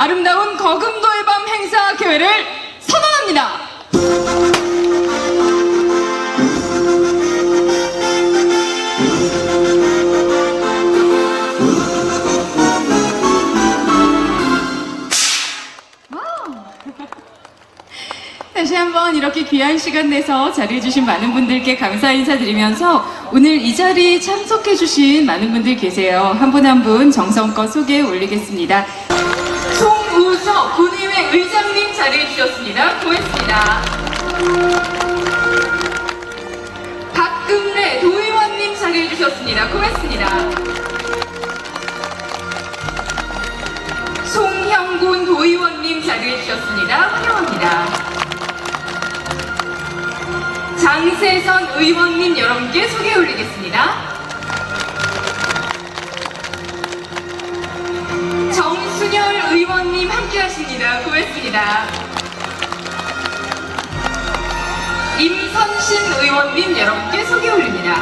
아름다운 거금도의 밤 행사 개회를 선언합니다. 다시 한번 이렇게 귀한 시간 내서 자리해주신 많은 분들께 감사 인사드리면서 오늘 이 자리에 참석해주신 많은 분들 계세요. 한 분 한 분 정성껏 소개해 올리겠습니다. 자리해 주셨습니다. 고맙습니다. 박금래 도의원님 자리해 주셨습니다. 고맙습니다. 송형곤 도의원님 자리해 주셨습니다. 환영합니다. 장세선 의원님 여러분께 소개해 올리겠습니다. 정순열 의원님 함께 하십니다. 고맙습니다. 임선신 의원님 여러분께 소개해 올립니다.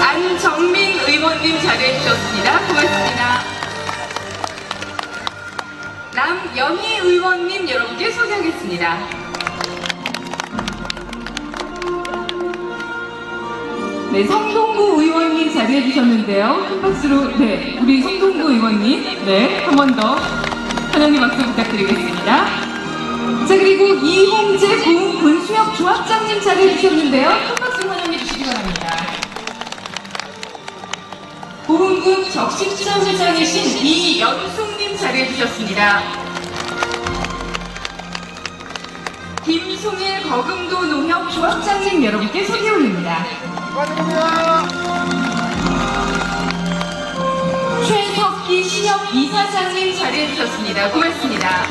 안정민 의원님 자리해 주셨습니다. 고맙습니다. 남연희 의원님 여러분께 소개하겠습니다. 네, 성동구 의원님 자리해 주셨는데요. 큰 박수로, 네, 우리 성동구 의원님, 네, 한 번 더 환영의 박수 부탁드리겠습니다. 자, 그리고 이홍재 고흥 군수역 조합장님 자리해 주셨는데요. 큰 박수 환영해 주시기 바랍니다. 고흥군 적십자 회장이신 이연숙님 자리해 주셨습니다. 김송일 거금도 농협 조합장님 여러분께 소개 올립니다. 최석기 신협 이사장님 자리해 주셨습니다. 고맙습니다.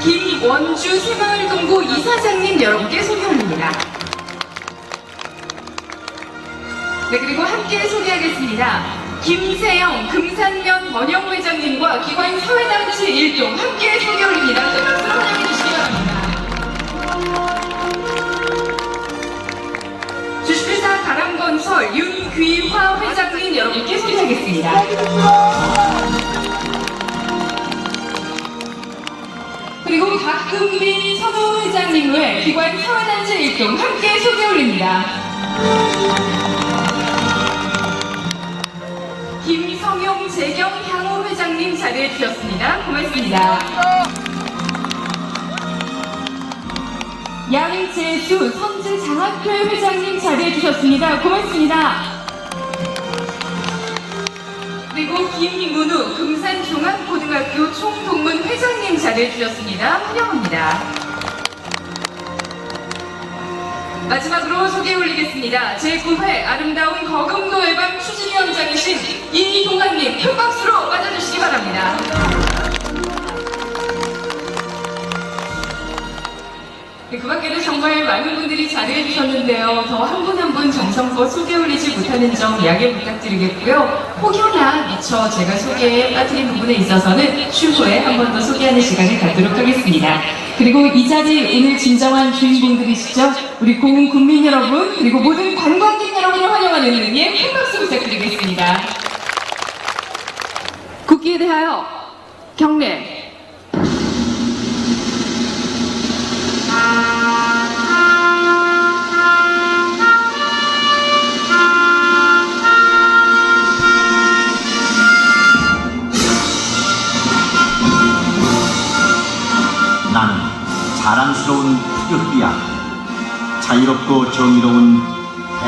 김원주 새마을동구 이사장님 여러분께 소개 올립니다. 네, 그리고 함께 소개하겠습니다. 김세영 금산면 번영회장님과 기관 사회단체 일동 함께 소개 올립니다. 큰 박수로 환영해 주시기 바랍니다. 건설 윤귀화 회장님 여러분께 소개하겠습니다. 그리고 박금빈 선호 회장님을 기관 사회단체 일동 함께 소개 올립니다. 김성용 재경 향후 회장님 자리해 주셨습니다. 고맙습니다. 양재수 선제장학회 회장님 자리해 주셨습니다. 고맙습니다. 그리고 김문우 금산종합고등학교 총동문 회장님 자리해 주셨습니다. 환영합니다. 마지막으로 소개 올리겠습니다. 제9회 아름다운 거금도의 밤 추진위원장이신 이동환님 큰 박수로 맞아주시기 바랍니다. 정말 많은 분들이 자리해 주셨는데요. 더 한 분 한 분 정성껏 소개 올리지 못하는 점 양해 부탁드리겠고요. 혹여나 미처 제가 소개에 빠뜨린 부분에 있어서는 추후에 한 번 더 소개하는 시간을 갖도록 하겠습니다. 그리고 이 자리 오늘 진정한 주인공들이시죠? 우리 고흥 국민 여러분, 그리고 모든 관광객 여러분을 환영하는 의미의 큰 박수 부탁드리겠습니다. 국기에 대하여 경례.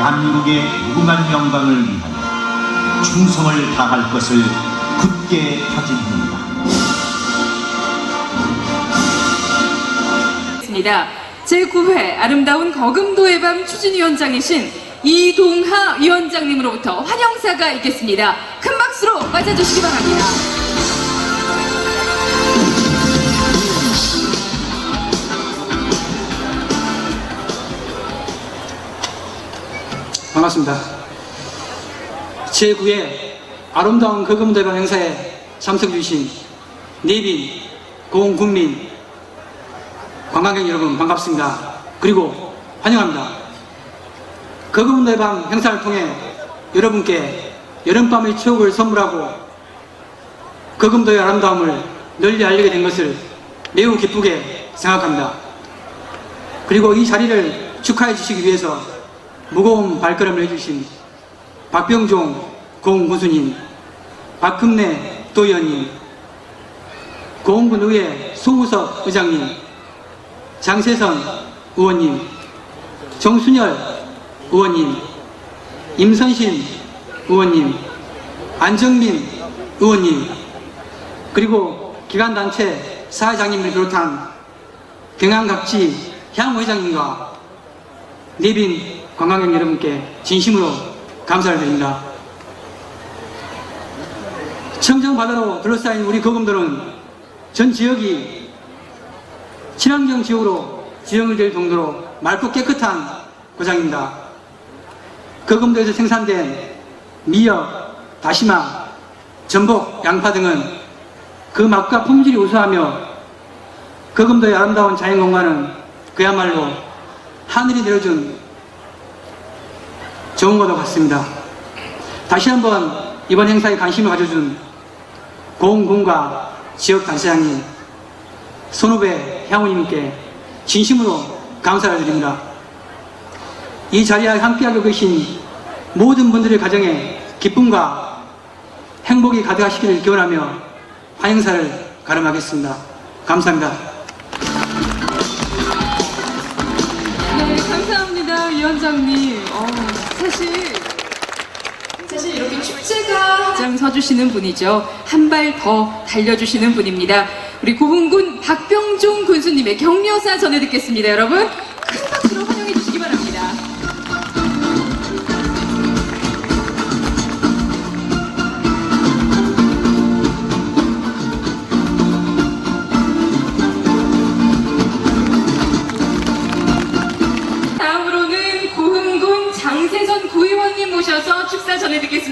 대한민국의 무궁한 영광을 위하여 충성을 다할 것을 굳게 다짐합니다. 있습니다. 제9회 아름다운 거금도의 밤 추진위원장이신 이동하 위원장님으로부터 환영사가 있겠습니다. 큰 박수로 맞아주시기 바랍니다. 반갑습니다. 제9회 아름다운 거금대방 행사에 참석해주신 내빈, 고흥국민, 관광객 여러분 반갑습니다. 그리고 환영합니다. 거금 대방 행사를 통해 여러분께 여름밤의 추억을 선물하고 거금도의 아름다움을 널리 알리게 된 것을 매우 기쁘게 생각합니다. 그리고 이 자리를 축하해 주시기 위해서 무거운 발걸음을 해주신 박병종 고흥군수님, 박금래 도의원님, 고흥군의회 소우석 의장님, 장세선 의원님, 정순열 의원님, 임선신 의원님, 안정민 의원님, 그리고 기관단체 사회장님을 비롯한 경양각지 향후회장님과 내빈 관광객 여러분께 진심으로 감사를 드립니다. 청정바다로 둘러싸인 우리 거금도는 전 지역이 친환경 지역으로 지정이 될 정도로 맑고 깨끗한 고장입니다. 거금도에서 생산된 미역, 다시마, 전복, 양파 등은 그 맛과 품질이 우수하며 거금도의 아름다운 자연공간은 그야말로 하늘이 내려준 좋은 것도 같습니다. 다시 한번 이번 행사에 관심을 가져준 고흥군과 지역 단체장님, 손후배 향우님께 진심으로 감사를 드립니다. 이 자리에 함께하고 계신 모든 분들의 가정에 기쁨과 행복이 가득하시기를 기원하며 환영사를 가름하겠습니다. 감사합니다. 네, 감사합니다, 위원장님. 어, 사실 사실 이렇게 축제가 장 서주시는 분이죠. 한 발 더 달려주시는 분입니다. 우리 고흥군 박병종 군수님의 격려사 전해 듣겠습니다. 여러분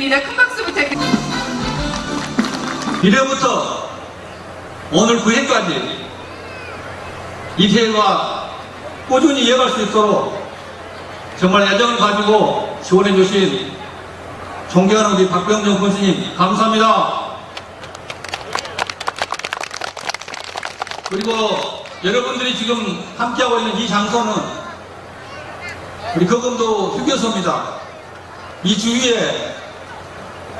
듣겠습니다. 큰 박수 부탁드립니다. 이래부터 오늘 9회까지 이 대회가 꾸준히 이어갈 수 있도록 정말 애정을 가지고 지원해 주신 존경하는 우리 박병정 군수님 감사합니다. 그리고 여러분들이 지금 함께하고 있는 이 장소는 우리 거금도 휴게소입니다. 이 주위에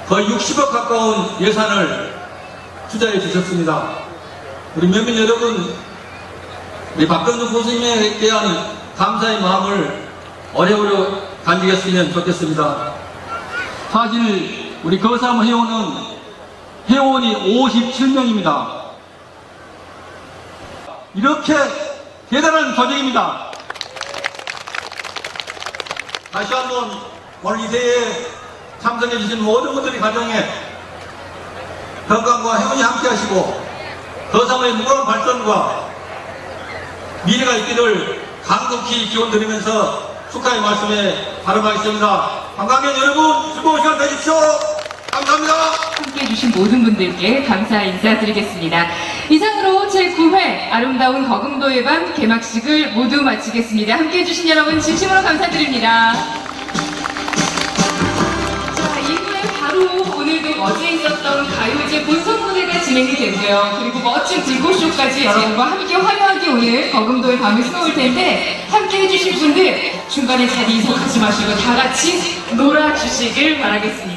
거의 60억 가까운 예산을 투자해 주셨습니다. 우리 면민 여러분, 우리 박병준 교수님에 대한 감사의 마음을 오래오래 간직했으면 좋겠습니다. 사실 우리 거삼 회원은 회원이 57명입니다. 이렇게 대단한 조직입니다. 다시 한번 오늘 이 대회에 참석해 주신 모든 분들이 가정에 건강과 행운이 함께 하시고 거상의 무거운 발전과 미래가 있기를 강독히 기원 드리면서 축하의 말씀에 발음하겠습니다. 관광객 여러분 즐거운 시간 되십시오. 감사합니다. 함께 해 주신 모든 분들께 감사 인사드리겠습니다. 이상으로 제9회 아름다운 거금도의 밤 개막식을 모두 마치겠습니다. 함께 해 주신 여러분 진심으로 감사드립니다. 있었던 가요제 본선 무대가 진행이 되고요. 그리고 멋진 불꽃쇼까지 여러분과 함께 화려하게 오늘 거금도의 밤을 수놓을 텐데 함께 해주실 분들 중간에 자리 이동하지 마시고 다 같이 놀아주시길 바라겠습니다.